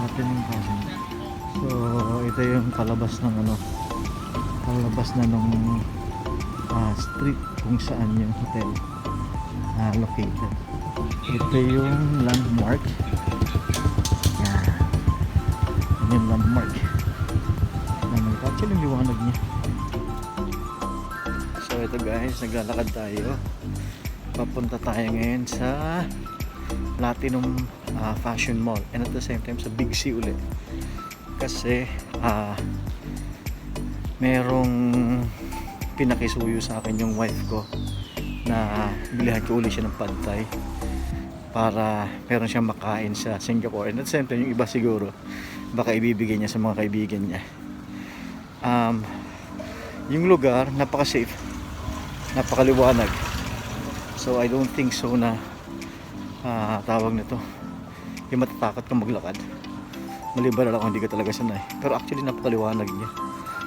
Platinum Casino. So, ito yung palabas ng ano, palabas na nung ah, street kung saan yung hotel ah, located. Ito yung landmark. Yan. Yan yung landmark. Actually, liwanag niya. So, ito guys, naglalakad tayo. Papunta tayo ngayon sa Platinum ah, Fashion Mall. And at the same time sa Big C ulit. Kasi ah merong pinakisuyo sa akin yung wife ko na bilihan ko uli siya ng pad thai para meron siyang makain sa Singapore. And at the same time yung iba siguro baka ibibigay niya sa mga kaibigan niya. Um, yung lugar napaka safe napakaliwanag. So I don't think so na ah, tawag nito. Yung matatakot kang maglakad. Maliban lang hindi ka talaga sanay. Pero actually napakaliwanag niya.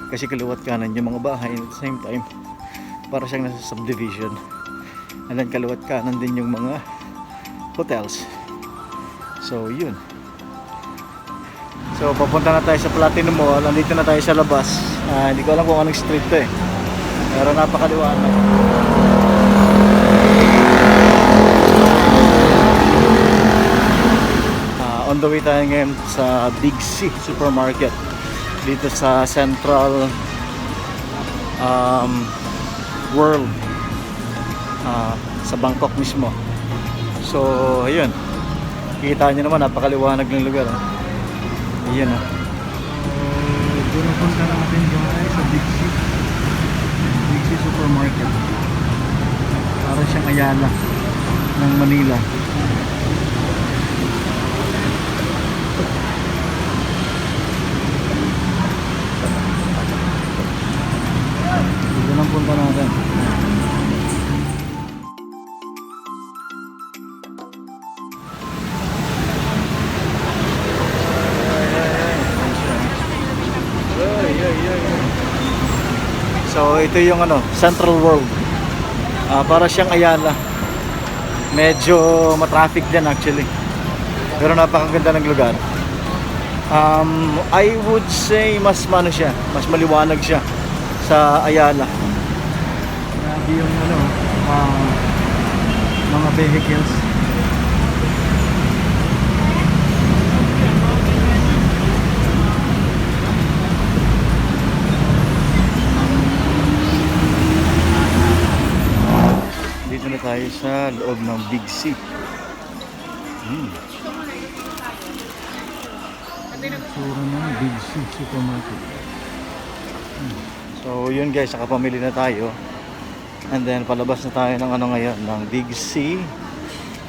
Kasi kaliwat kanan yung mga bahay at the same time para siyang nasa subdivision. And then kaliwat kanan din yung mga hotels. So yun. So papunta na tayo sa Platinum Mall. Andito na tayo sa labas. Ah, hindi ko alam kung anong street to eh. Pero napakaliwanag Ah, on the way tayo ngayon sa Big C Supermarket dito sa Central um, World ah, sa Bangkok mismo. So ayun. Kita nyo naman napakaliwanag ng lugar oh. ayun oh. So, doon punta natin guys sa Big C. Big C Supermarket. Para siyang Ayala ng Manila Dito lang punta natin. So ito yung ano, Central World. Ah, para siyang Ayala. Medyo matraffic din actually. Pero napakaganda ng lugar. Um, I would say mas mano siya, mas maliwanag siya sa Ayala. Grabe yung ano, ah, mga vehicles. Dito na tayo sa loob ng Big C. Hmm. Tsura ng Big C Supermarket. So yun guys, nakapamili na tayo. And then palabas na tayo ng ano ngayon, ng Big C.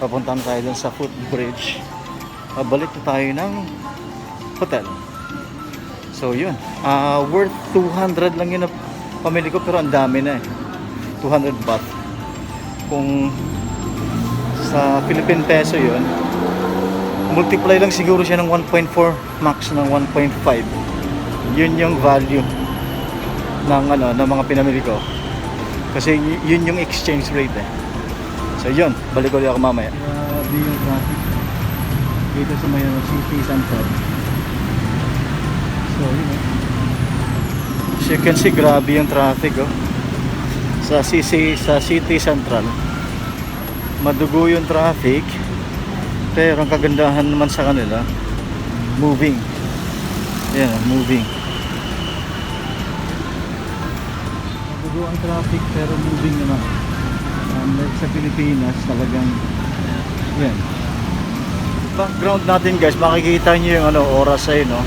Papunta na tayo dun sa footbridge. Pabalik na tayo ng hotel. So yun, Ah worth 200 lang yun na pamili ko pero ang dami na eh. 200 baht. Kung sa Philippine peso yun, multiply lang siguro siya ng 1.4 max ng 1.5 yun yung value ng ano ng mga pinamili ko. Kasi yun yung exchange rate eh. So yun. Balik ulit ako mamaya. Grabe yung traffic dito sa may ano, city center so yun eh. as you can see grabe yung traffic oh. Sa CC sa city central madugo yung traffic pero ang kagandahan naman sa kanila, moving. Yan, moving. Magugo ang traffic pero moving naman. Unlike sa Pilipinas, talagang yan. Background natin guys, makikita nyo yung ano, oras ay no.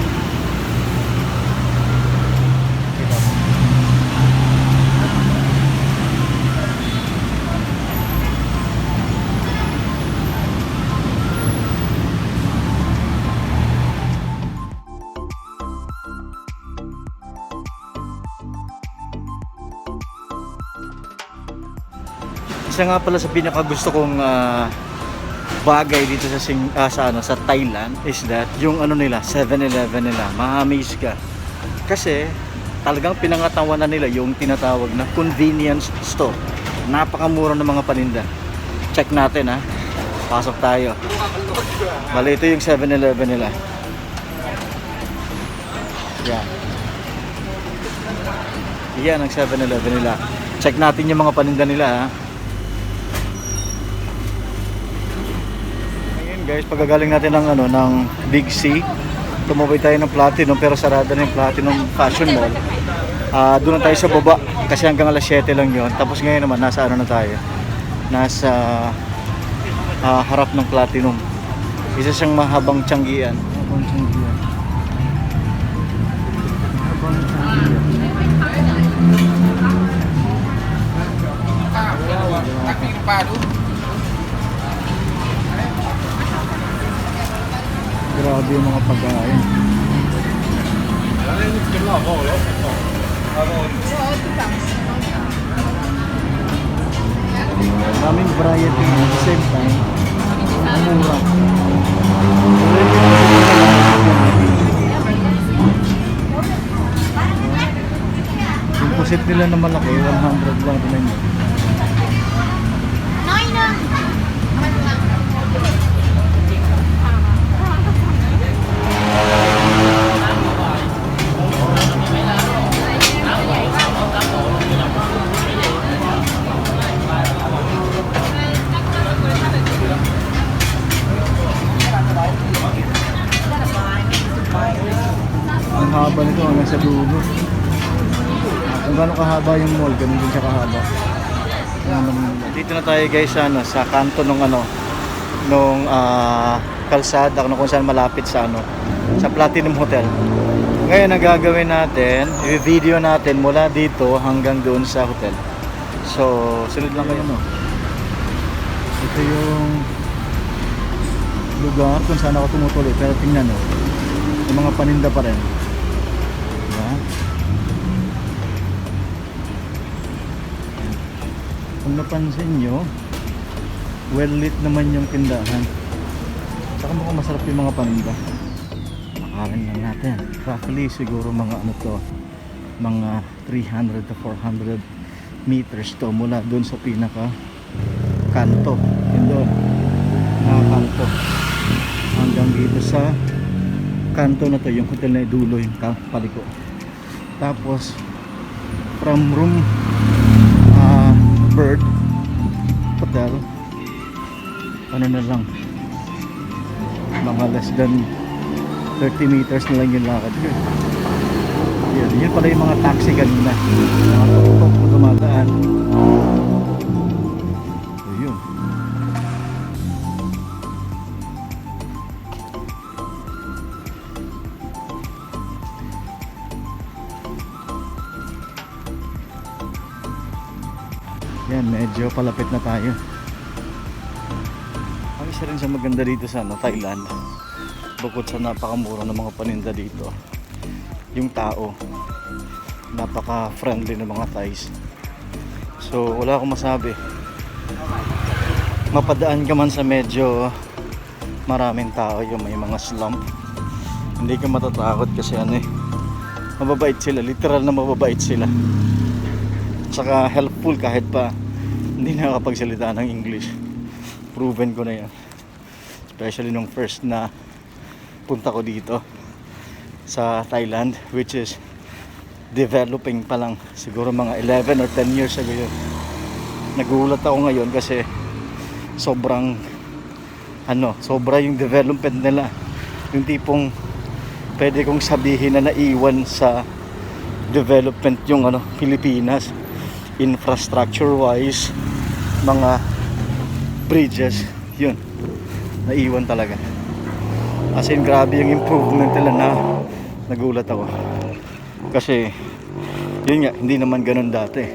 Isa nga pala sa pinaka gusto kong ah, bagay dito sa Sing ah, sa ano sa Thailand is that yung ano nila 7-Eleven nila, ma-amaze ka. Kasi talagang pinangatawanan nila yung tinatawag na convenience store. Napakamura ng mga paninda. check natin ha. Pasok tayo. Bali, ito yung 7-Eleven nila. Yan. Yan ang 7-Eleven nila. Check natin yung mga paninda nila ha. Guys, pagkagaling natin ng ano ng Big C, tumawid tayo ng Platinum pero sarado na yung Platinum Fashion Mall. Ah, doon na tayo sa baba kasi hanggang alas 7 lang 'yon. Tapos ngayon naman nasa ano na tayo? Nasa ah, harap ng Platinum. Isa siyang mahabang tiyanggian. Mahabang tiyanggian. Mahabang tiyanggian. Grabe yung mga pagkain. Daming variety at the same time. Mura. Yung pusit nila na malaki, 100 lang din haba nito hanggang sa dulo. Kung gaano kahaba yung mall, ganun din siya kahaba. Dito na tayo guys sa, ano, sa kanto nung ano nung ah, kalsada kung kung saan malapit sa ano sa Platinum Hotel. Ngayon ang gagawin natin, i-video natin mula dito hanggang doon sa hotel. So, sunod lang kayo no. Ito yung lugar kung saan ako tumutuloy. Pero tingnan no, yung mga paninda pa rin. Diba? Kung napansin nyo, well lit naman yung tindahan. Saka mukhang masarap yung mga paninda. Makain lang natin. Roughly siguro mga ano to, mga 300 to 400 meters to mula doon sa pinaka kanto. Yun doon. Na kanto. Hanggang dito sa kanto na to, yung hotel na dulo yung paliko. Tapos, from room ah, bird hotel, ano na lang, mga less than 30 meters na lang yung lakad ko. Yun, yun pala yung mga taxi kanina. Mga tuktok na dumadaan. Medyo palapit na tayo. Ang isa rin sa maganda dito sa ano, Thailand. Bukod sa napakamura ng mga paninda dito. Yung tao. Napaka-friendly ng mga Thais. So, wala akong masabi. Mapadaan ka man sa medyo maraming tao yung may mga slump. Hindi ka matatakot kasi ano eh. Mababait sila. Literal na mababait sila saka helpful kahit pa hindi nakakapagsalita ng English. Proven ko na yan. Especially nung first na punta ko dito sa Thailand which is developing pa lang. Siguro mga 11 or 10 years ago yun. Nagulat ako ngayon kasi sobrang ano sobra yung development nila. Yung tipong pwede kong sabihin na naiwan sa development yung ano Pilipinas infrastructure wise mga bridges yun. Naiwan talaga. As in grabe yung improvement nila na nagulat ako. Kasi yun nga hindi naman ganun dati.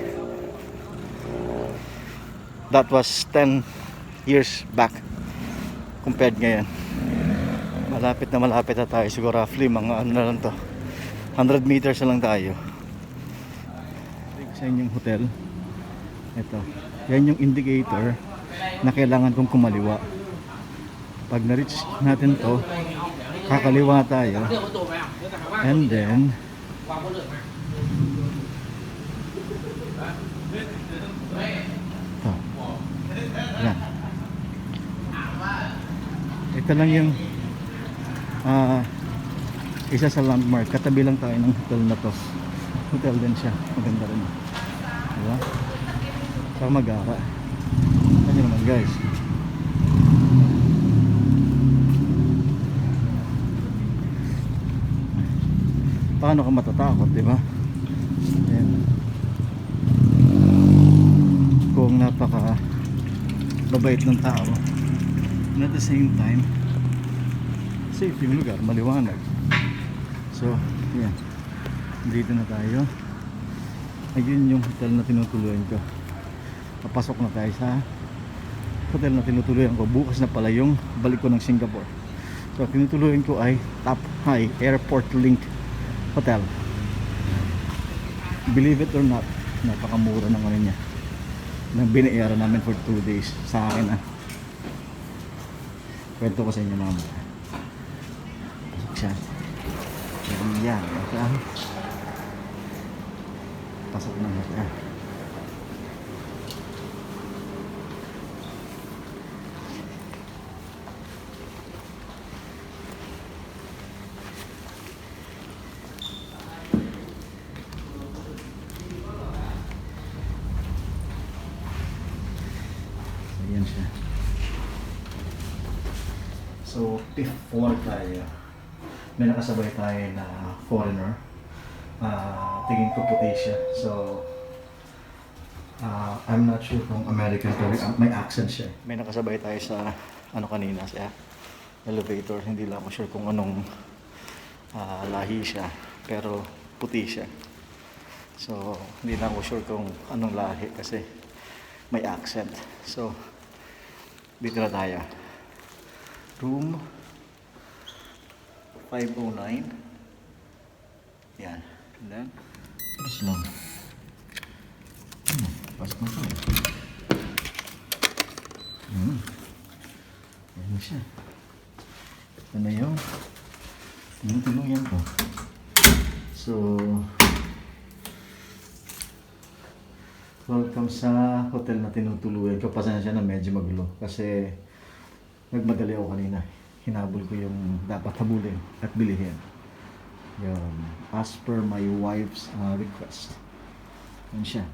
That was 10 years back compared ngayon. Malapit na malapit na tayo siguro roughly mga ano na lang to. 100 meters na lang tayo sa inyong hotel ito yan yung indicator na kailangan kong kumaliwa pag na-reach natin to kakaliwa tayo and then ito yan ito lang yung ah, isa sa landmark. Katabi lang tayo ng hotel na to. Hotel din siya. Maganda rin. Diba? Sa Magara. Ano naman guys. Paano ka matatakot, di ba? Ayan. Kung napaka babait ng tao. And at the same time, safe yung lugar, maliwanag. So, yan. Dito na tayo. Ayun yung hotel na tinutuluyan ko. Papasok na tayo sa hotel na tinutuluyan ko. Bukas na pala yung balik ko ng Singapore. So, tinutuluyan ko ay Top High Airport Link Hotel. Believe it or not, napakamura ng ano niya. Nang binayaran namin for 2 days sa akin ah. Kwento ko sa inyo mga mga. Pasok siya. Yan. Yan. Pasok na siya. Ayan siya. So, fifth floor tayo. May nakasabay tayo na foreigner. Ah, tingin ko puti siya. So, ah, I'm not sure kung American pero ah, may accent siya. May nakasabay tayo sa ano kanina sa elevator. Hindi lang ako sure kung anong ah, lahi siya. Pero puti siya. So, hindi lang ako sure kung anong lahi kasi may accent. So, dito na tayo. Room 509. Yan. Then, tapos lang. Hmm, pasok na tayo. Hmm. Yan na siya. Ito na yung tinutulungan ko. So, welcome sa hotel na tinutuluyan ko. Pasensya na medyo magulo kasi nagmadali ako kanina. Hinabol ko yung dapat habulin at bilihin. Yun. As per my wife's uh, request. Yan siya.